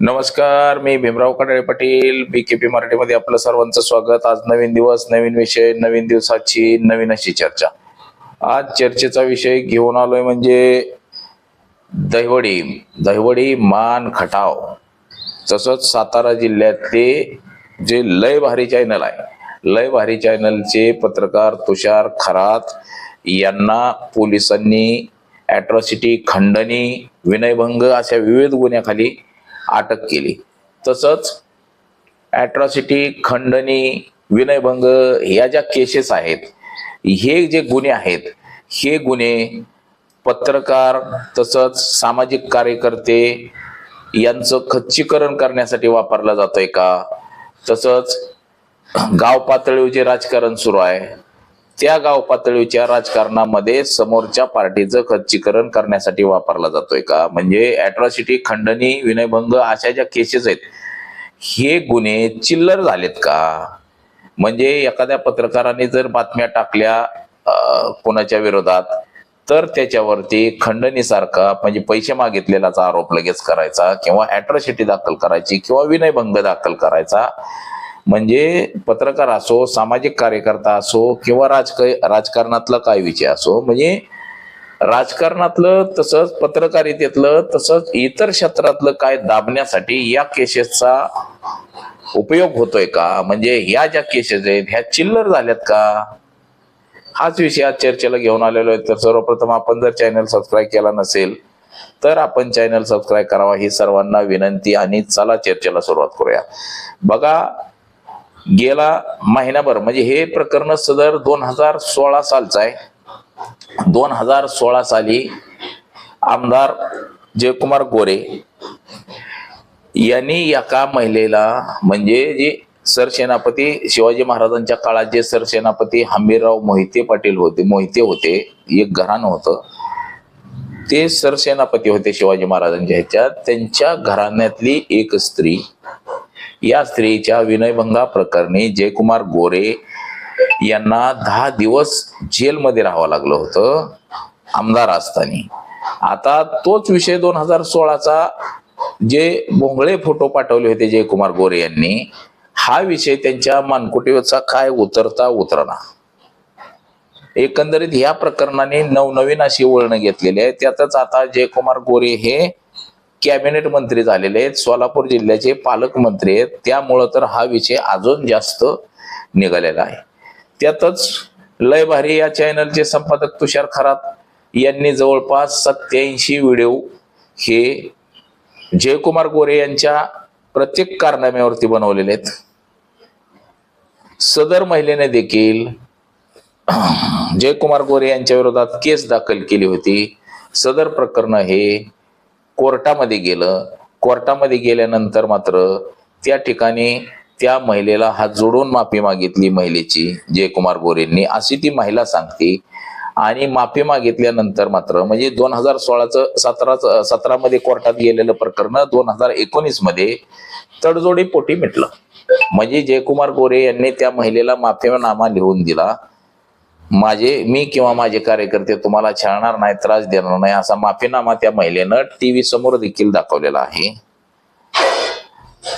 नमस्कार मी Bhimrao Kadale Patil B K P मराठीमध्ये आपलं सर्वांचं स्वागत. आज नवीन दिवस नवीन विषय नवीन दिवसाची नवीन अशी चर्चा. आज चर्चेचा विषय घेऊन आलोय म्हणजे दहिवडी दहिवडी मान खटाव. तसंच सातारा जिल्ह्यातले जे लय भारी चॅनल आहे लय भारी चॅनलचे पत्रकार तुषार खरात यांना पोलिसांनी ॲट्रॉसिटी खंडणी विनयभंग अशा विविध गुन्ह्याखाली अटक केली. तसंच ॲट्रॉसिटी खंडणी विनयभंग ह्या ज्या केसेस आहेत हे जे गुन्हे आहेत हे गुन्हे पत्रकार तसंच सामाजिक कार्यकर्ते यांचं खच्चीकरण करण्यासाठी वापरला जातोय का? तसंच गाव पातळीवर जे राजकारण सुरू आहे त्या गाव पातळीच्या राजकारणामध्ये समोरच्या पार्टीचं खच्चीकरण करण्यासाठी वापरला जातोय का? म्हणजे अॅट्रॉसिटी खंडणी विनयभंग अशा ज्या केसेस आहेत हे गुन्हे चिल्लर झालेत का? म्हणजे एखाद्या पत्रकाराने जर बातम्या टाकल्या कोणाच्या विरोधात तर त्याच्यावरती खंडणीसारखा म्हणजे पैसे मागितलेलाचा आरोप लगेच करायचा किंवा अॅट्रॉसिटी दाखल करायची किंवा विनयभंग दाखल करायचा म्हणजे पत्रकार असो सामाजिक कार्यकर्ता असो किंवा राजक राजकारणातला काय विषय असो म्हणजे राजकारणातलं तसंच पत्रकारितेतलं तसंच इतर क्षेत्रातलं काय दाबण्यासाठी या केसेसचा उपयोग होतोय का? म्हणजे ह्या ज्या केसेस आहेत ह्या चिल्लर झाल्यात का? हाच विषय आज चर्चेला घेऊन आलेलो आहे. तर सर्वप्रथम आपण जर चॅनल सबस्क्राईब केला नसेल तर आपण चॅनल सबस्क्राईब करावा ही सर्वांना विनंती आणि चला चर्चेला सुरुवात करूया. बघा गेला महिनाभर. म्हणजे हे प्रकरण सदर दोन हजार सोळा सालचं आहे. दोन हजार सोळा साली आमदार जयकुमार गोरे यांनी एका महिलेला म्हणजे जे सरसेनापती शिवाजी महाराजांच्या काळात जे सरसेनापती हंबीरराव मोहिते पाटील होते मोहिते होते एक घराणं होतं. ते सरसेनापती होते शिवाजी महाराजांच्या ह्याच्यात. त्यांच्या घराण्यातली एक स्त्री या स्त्रीच्या विनयभंगा प्रकरणी जयकुमार गोरे यांना दहा दिवस जेलमध्ये राहावं लागलं होतं आमदार असताना. आता तोच विषय दोन हजार सोळाचा जे भोंगळे फोटो पाठवले होते जयकुमार गोरे यांनी हा विषय त्यांच्या मानकुटीवरचा काय उतरता उतरणा एकंदरीत ह्या प्रकरणाने नवनवीन अशी वळणं घेतलेली आहे. त्यातच आता जयकुमार गोरे हे कॅबिनेट मंत्री झालेले आहेत सोलापूर जिल्ह्याचे पालकमंत्री आहेत त्यामुळं तर हा विषय अजून जास्त निघालेला आहे. त्यातच लय भारी या चॅनलचे संपादक तुषार खरात यांनी जवळपास सत्याऐंशी व्हिडिओ हे जयकुमार गोरे यांच्या प्रत्येक कारनाम्यावरती बनवलेले आहेत. सदर महिलेने देखील जयकुमार गोरे यांच्या विरोधात केस दाखल केली होती. सदर प्रकरण हे कोर्टामध्ये गेलं. कोर्टामध्ये गेल्यानंतर मात्र त्या ठिकाणी त्या महिलेला हात जोडून माफी मागितली महिलेची जयकुमार गोरेंनी. अशी ती महिला सांगते. आणि माफी मागितल्यानंतर मात्र म्हणजे दोन हजार सोळाचं सतरा सतरामध्ये कोर्टात गेलेलं प्रकरण दोन हजार एकोणीसमध्ये तडजोडी पोटी मिटलं. म्हणजे जयकुमार गोरे यांनी त्या महिलेला माफीनामा लिहून दिला. माझे मी किंवा माझे कार्यकर्ते तुम्हाला छळणार नाही त्रास देणार नाही असा माफीनामा त्या महिलेनं टीव्ही समोर देखील दाखवलेला आहे.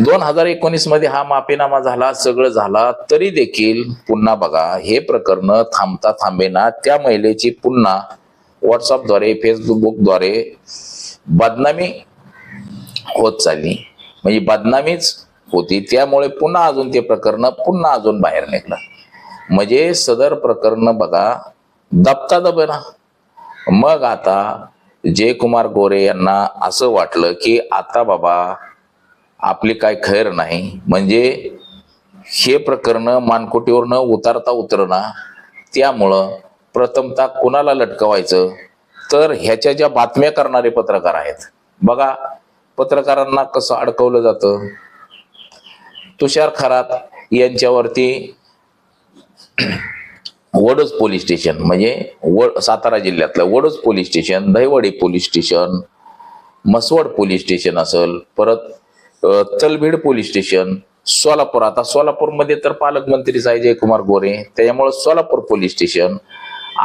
दोन हजार एकोणीसमध्ये हा माफीनामा झाला सगळं झाला तरी देखील पुन्हा बघा हे प्रकरण थांबता थांबेना. त्या महिलेची पुन्हा व्हॉट्सअपद्वारे फेसबुकद्वारे बदनामी होत चालली. म्हणजे बदनामीच होती त्यामुळे पुन्हा अजून ते प्रकरण पुन्हा अजून बाहेर निघलं. म्हणजे सदर प्रकरण बघा दबता दबना मग आता जयकुमार गोरे यांना असं वाटलं की आता बाबा आपली काय खैर नाही. म्हणजे हे प्रकरण मानकोटीवरनं उतारता उतरणा त्यामुळं प्रथमता कुणाला लटकवायचं? तर ह्याच्या ज्या बातम्या करणारे पत्रकार आहेत बघा पत्रकारांना कसं अडकवलं जातं? तुषार खरात यांच्यावरती वडोज पोलीस स्टेशन म्हणजे वड सातारा जिल्ह्यातलं Vaduj police station Dahiwadi police station Mhaswad police station असेल परत अ, पोलीस स्टेशन सोलापूर. आता सोलापूरमध्ये तर पालकमंत्रीच आहे जयकुमार गोरे त्याच्यामुळे सोलापूर पोलीस स्टेशन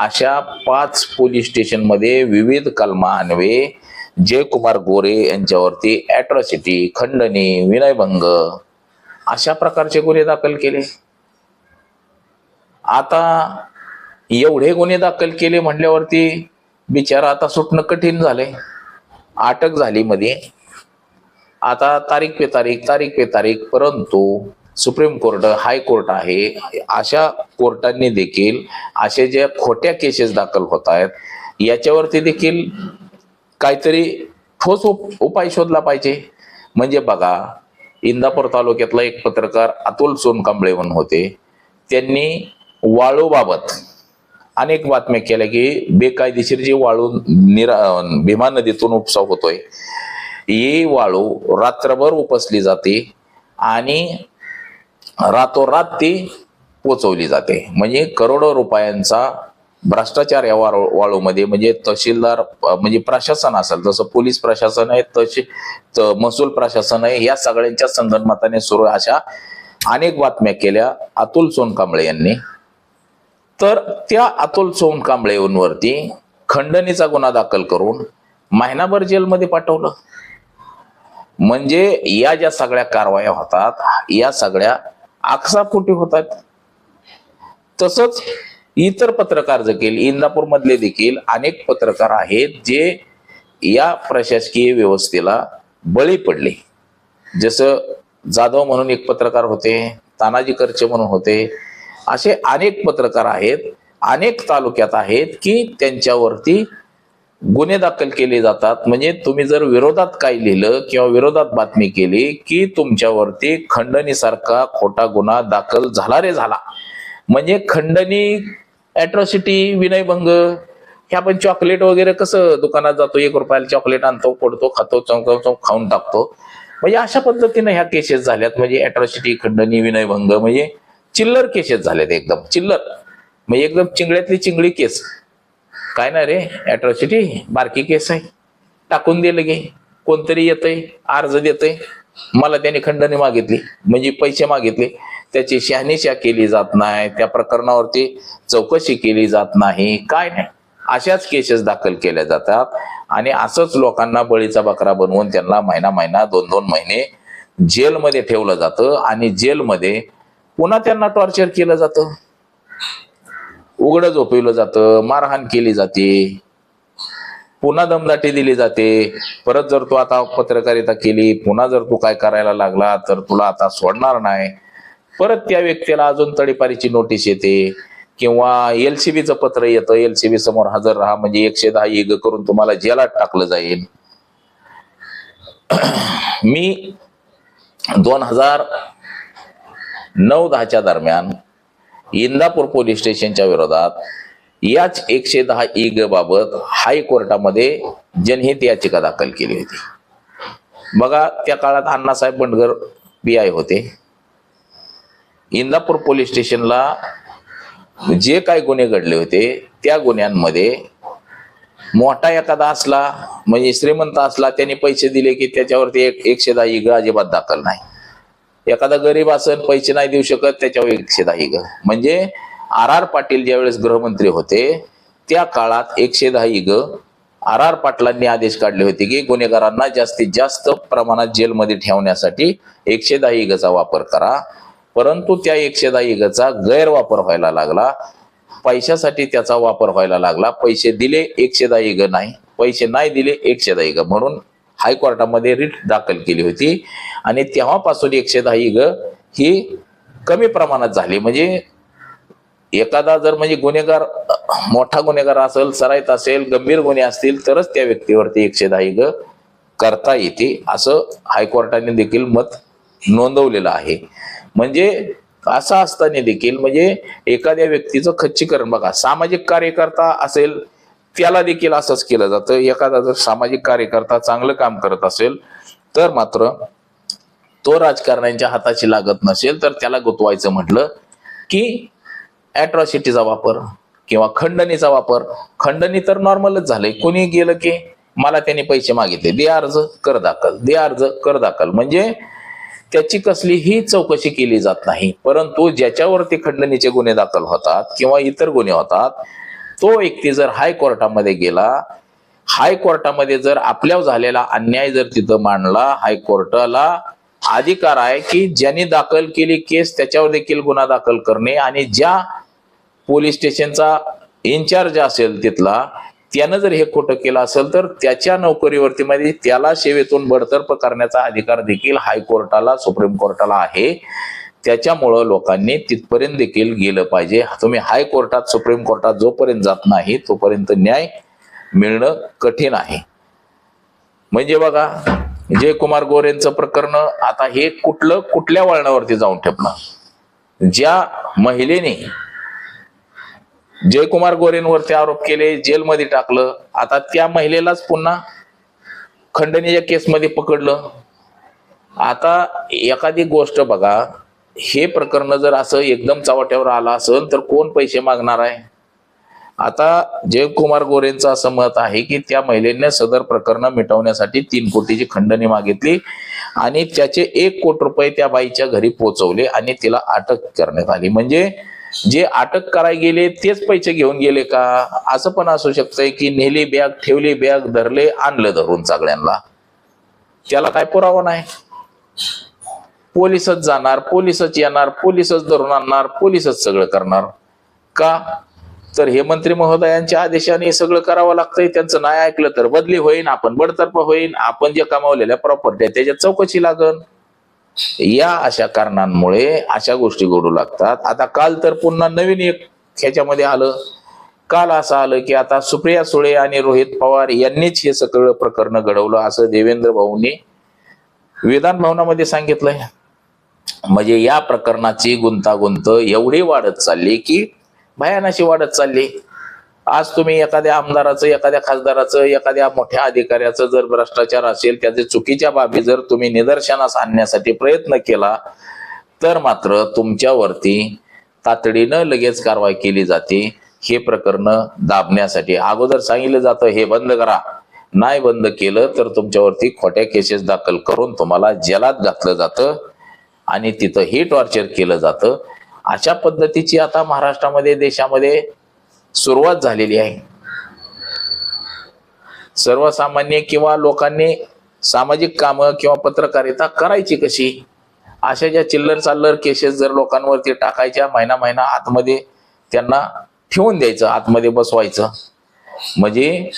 अशा पाच पोलीस स्टेशनमध्ये विविध कलमा अन्वे जयकुमार गोरे यांच्यावरती अॅट्रॉसिटी खंडणी विनयभंग अशा प्रकारचे गुन्हे दाखल केले. आता एवढे गुन्हे दाखल केले म्हटल्यावरती बिचारा आता सुटणं कठीण झाले अटक झाली मध्ये आता तारीख पे तारीख तारीख पे तारीख परंतु सुप्रीम कोर्ट हायकोर्ट आहे. अशा कोर्टांनी देखील असे जे खोट्या केसेस दाखल होत आहेत याच्यावरती देखील काहीतरी ठोस उप- उपाय शोधला पाहिजे. म्हणजे बघा इंदापूर तालुक्यातला एक पत्रकार अतुल सोनकांबळे म्हणून होते. त्यांनी वाळूबाबत. अनेक बातम्या केल्या की बेकायदेशीर जी वाळू निरा भीमा नदीतून उपसा होतोय ही वाळू रात्रभर उपसली जाते आणि रातोरात ती पोचवली जाते. म्हणजे करोडो रुपयांचा भ्रष्टाचार या वाळू वाळूमध्ये म्हणजे तहसीलदार म्हणजे प्रशासन असेल जसं पोलीस प्रशासन आहे तसे त- महसूल प्रशासन आहे या सगळ्यांच्या संगनमताने सुरू अशा अनेक बातम्या केल्या अतुल सोनकांबळे यांनी. तर त्या अतुल सोनकांबळेवरती खंडणीचा गुन्हा दाखल करून महिनाभर जेलमध्ये पाठवलं. म्हणजे या ज्या सगळ्या कारवाया होतात या सगळ्या आकसापोटी होतात. तसंच इतर पत्रकार देखील इंदापूर मधले देखील अनेक पत्रकार आहेत जे या प्रशासकीय व्यवस्थेला बळी पडले. जसं जाधव म्हणून एक पत्रकार होते तानाजी करचे म्हणून होते असे अनेक पत्रकार आहेत अनेक तालुक्यात आहेत की त्यांच्यावरती गुन्हे दाखल केले जातात. म्हणजे तुम्ही जर विरोधात काय लिहिलं किंवा विरोधात बातमी केली की तुमच्यावरती खंडणीसारखा खोटा गुन्हा दाखल झाला रे झाला. म्हणजे खंडणी अॅट्रॉसिटी विनयभंग हे आपण चॉकलेट वगैरे कसं दुकानात जातो एक रुपयाला चॉकलेट आणतो पडतो खातो चौक खाऊन टाकतो. म्हणजे अशा पद्धतीने ह्या केसेस झाल्यात. म्हणजे अॅट्रॉसिटी खंडणी विनयभंग म्हणजे चिल्लर केसेस झालेत एकदम चिल्लर. म्हणजे एकदम चिंगड्यातली चिंगळी केस. काय ना रे अॅट्रॉसिटी बारकी केस आहे. टाकून दिलं गे कोणतरी येतंय अर्ज देतंय. मला त्याने खंडणी मागितली म्हणजे पैसे मागितले. त्याची शहानिशा केली जात नाही त्या प्रकरणावरती चौकशी केली जात नाही. काय नाही. अशाच केसेस दाखल केल्या जातात. आणि असंच लोकांना बळीचा बकरा बनवून त्यांना महिना महिना दोन दोन महिने जेलमध्ये ठेवलं जातं. आणि जेलमध्ये पुन्हा त्यांना टॉर्चर केलं जातं. उघडं झोपवलं जातं मारहाण केली जाते. पुन्हा दमदाटी दिली जाते. परत जर तू आता पत्रकारिता केली पुन्हा जर तू काय करायला लागला तर तुला आता सोडणार नाही. परत त्या व्यक्तीला अजून तडीपारीची नोटीस येते. किंवा एलसीबीचं पत्र येतं एलसीबी समोर हजर राहा म्हणजे एकशे दहा इग करून तुम्हाला जेलात टाकलं जाईल. मी दोन हजार नऊ दहाच्या दरम्यान इंदापूर पोलीस स्टेशनच्या विरोधात याच एकशे दहा ई ग बाबत हायकोर्टामध्ये जनहित याचिका दाखल केली होती. बघा त्या काळात अण्णासाहेब बंडगर पी आय होते. इंदापूर पोलीस स्टेशनला जे काही गुन्हे घडले होते त्या गुन्ह्यांमध्ये मोठा एखादा असला म्हणजे श्रीमंत असला त्याने पैसे दिले की त्याच्यावरती एक एकशे दहा इग अजिबात दाखल नाही. एखादा गरीब असेल पैसे नाही देऊ शकत त्याच्यावर एकशे दहा इग म्हणजे आर आर पाटील ज्यावेळेस गृहमंत्री होते त्या काळात एकशे दहा इग आर आर पाटलांनी आदेश काढले होते की गुन्हेगारांना जास्तीत जास्त प्रमाणात जेलमध्ये ठेवण्यासाठी एकशे दहा इगचा वापर करा. परंतु त्या एकशे दहा इगचा गैरवापर व्हायला लागला. पैशासाठी त्याचा वापर व्हायला लागला. पैसे दिले एकशे दहा इग नाही. पैसे नाही दिले एकशे दहा इग म्हणून हायकोर्टामध्ये रिट दाखल केली होती. आणि तेव्हापासून एकशे दहा इग ही कमी प्रमाणात झाली. म्हणजे एखादा जर म्हणजे गुन्हेगार मोठा गुन्हेगार असेल सराईत असेल गंभीर गुन्हे असतील तरच त्या व्यक्तीवरती एकशे दहा इग करता येते. असं हायकोर्टाने देखील मत नोंदवलेलं आहे. म्हणजे असं असताना देखील म्हणजे एखाद्या व्यक्तीचं खच्चीकरण बघा. सामाजिक कार्यकर्ता असेल त्याला देखील असंच केलं जातं. एखादा जर सामाजिक कार्यकर्ता चांगलं काम करत असेल तर मात्र तो राजकारण्यांच्या हाताची लागत नसेल तर त्याला गुतवायचं म्हटलं की ॲट्रॉसिटीचा वापर किंवा खंडणीचा वापर. खंडणी तर नॉर्मलच झालंय. कोणी गेलं की मला त्यांनी पैसे मागितले. दे अर्ज कर दाखल. दे अर्ज कर दाखल. म्हणजे त्याची कसलीही चौकशी केली जात नाही. परंतु ज्याच्यावरती खंडणीचे गुन्हे दाखल होतात किंवा इतर गुन्हे होतात तो व्यक्ती जर हायकोर्टामध्ये गेला हायकोर्टामध्ये जर आपल्यावर झालेला अन्याय जर तिथं मांडला हायकोर्टाला अधिकार आहे की ज्यांनी दाखल केली केस त्याच्यावर देखील गुन्हा दाखल करणे आणि ज्या पोलीस स्टेशनचा इन्चार्ज असेल तिथला त्यानं जर हे खोटं केलं असेल तर त्याच्या नोकरीवरती मध्ये त्याला सेवेतून बडतर्फ करण्याचा अधिकार देखील हायकोर्टाला सुप्रीम कोर्टाला आहे. त्याच्यामुळं लोकांनी तिथपर्यंत देखील गेलं पाहिजे. तुम्ही हायकोर्टात सुप्रीम कोर्टात जोपर्यंत जात नाही तोपर्यंत न्याय मिळणं कठीण आहे. म्हणजे बघा जयकुमार गोरेंचं प्रकरण आता हे कुठलं कुठल्या वळणावरती जाऊन ठेपणार? ज्या महिलेने जयकुमार गोरेंवरती आरोप केले जेलमध्ये टाकलं आता त्या महिलेलाच पुन्हा खंडणीय केसमध्ये पकडलं. आता एखादी गोष्ट बघा हे प्रकरण जर असं एकदम चव्हाट्यावर आलं असेल तर कोण पैसे मागणार आहे? आता जयकुमार गोरेंचं असं मत आहे की त्या महिलेने सदर प्रकरण मिटवण्यासाठी तीन कोटीची खंडणी मागितली आणि त्याचे एक कोटी रुपये त्या बाईच्या घरी पोहोचवले आणि तिला अटक करण्यात आली. म्हणजे जे अटक करायला गेले तेच पैसे घेऊन गेले का? असं पण असू शकतंय की नेली बॅग ठेवली बॅग धरले आणलं धरून सगळ्यांना. त्याला काय पुरावा नाही. पोलिसच जाणार पोलिसच येणार पोलिसच धरून आणणार पोलिसच सगळं करणार. का? तर हे मंत्री महोदयांच्या आदेशाने हे सगळं करावं लागतंय. त्यांचं नाही ऐकलं तर बदली होईन आपण बडतर्फ होईन आपण जे कमावलेल्या प्रॉपर्टी आहे त्याच्यात चौकशी लागन. या अशा कारणांमुळे अशा गोष्टी घडू लागतात. आता काल तर पुन्हा नवीन एक ह्याच्यामध्ये आलं. काल असं आलं की आता सुप्रिया सुळे आणि रोहित पवार यांनीच हे सगळं प्रकरण घडवलं असं देवेंद्र भाऊंनी विधान भवनामध्ये सांगितलंय. म्हणजे या प्रकरणाची गुंतागुंत एवढी वाढत चालली की भयानाशी वाढत चालली. आज तुम्ही एखाद्या आमदाराचं एखाद्या खासदाराचं एखाद्या मोठ्या अधिकाऱ्याचं जर भ्रष्टाचार असेल त्याचे चुकीच्या बाबी जर तुम्ही निदर्शनास आणण्यासाठी प्रयत्न केला तर मात्र तुमच्यावरती तातडीनं लगेच कारवाई केली जाते. हे प्रकरण दाबण्यासाठी अगोदर सांगितलं जातं हे बंद करा. नाही बंद केलं तर तुमच्यावरती खोट्या केसेस दाखल करून तुम्हाला जेलात घातलं जातं आणि तिथं हे टॉर्चर केलं जातं. अशा पद्धतीची आता महाराष्ट्रामध्ये देशामध्ये सुरुवात झालेली आहे. सर्वसामान्य किंवा लोकांनी सामाजिक कामं किंवा पत्रकारिता करायची कशी? अशा ज्या चिल्लर चाल्लर केसेस जर लोकांवरती टाकायच्या महिना महिना आतमध्ये त्यांना ठेवून द्यायचं आतमध्ये बसवायचं. म्हणजे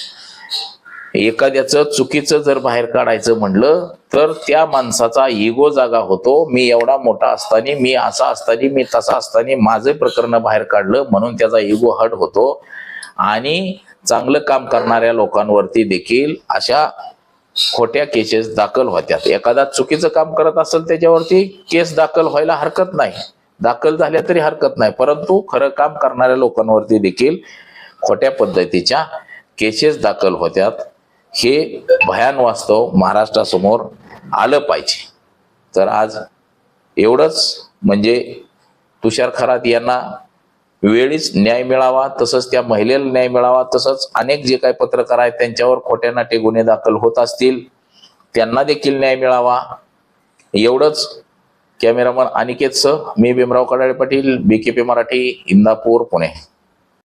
एखाद्याचं चुकीचं जर बाहेर काढायचं म्हणलं तर त्या माणसाचा इगो जागा होतो मी एवढा मोठा असताना मी असा असताना मी तसा असताना माझं प्रकरण बाहेर काढलं म्हणून त्याचा इगो हट होतो. आणि चांगलं काम करणाऱ्या लोकांवरती देखील अशा खोट्या केसेस दाखल होत्यात. एखादा चुकीचं काम करत असेल त्याच्यावरती केस दाखल व्हायला हरकत नाही. दाखल झाल्या तरी हरकत नाही. परंतु खरं काम करणाऱ्या लोकांवरती देखील खोट्या पद्धतीच्या केसेस दाखल होत्यात. हे भयान वास्तव महाराष्ट्रासमोर आलं पाहिजे. तर आज एवढंच म्हणजे तुषार खरात यांना वेळीच न्याय मिळावा तसंच त्या महिलेला न्याय मिळावा तसंच अनेक जे काही पत्रकार आहेत त्यांच्यावर खोट्या नाटे गुन्हे दाखल होत असतील त्यांना देखील न्याय मिळावा. एवढंच कॅमेरामन अनिकेत सह मी भीमराव कडाळे पाटील बीकेपी मराठी इंदापूर पुणे.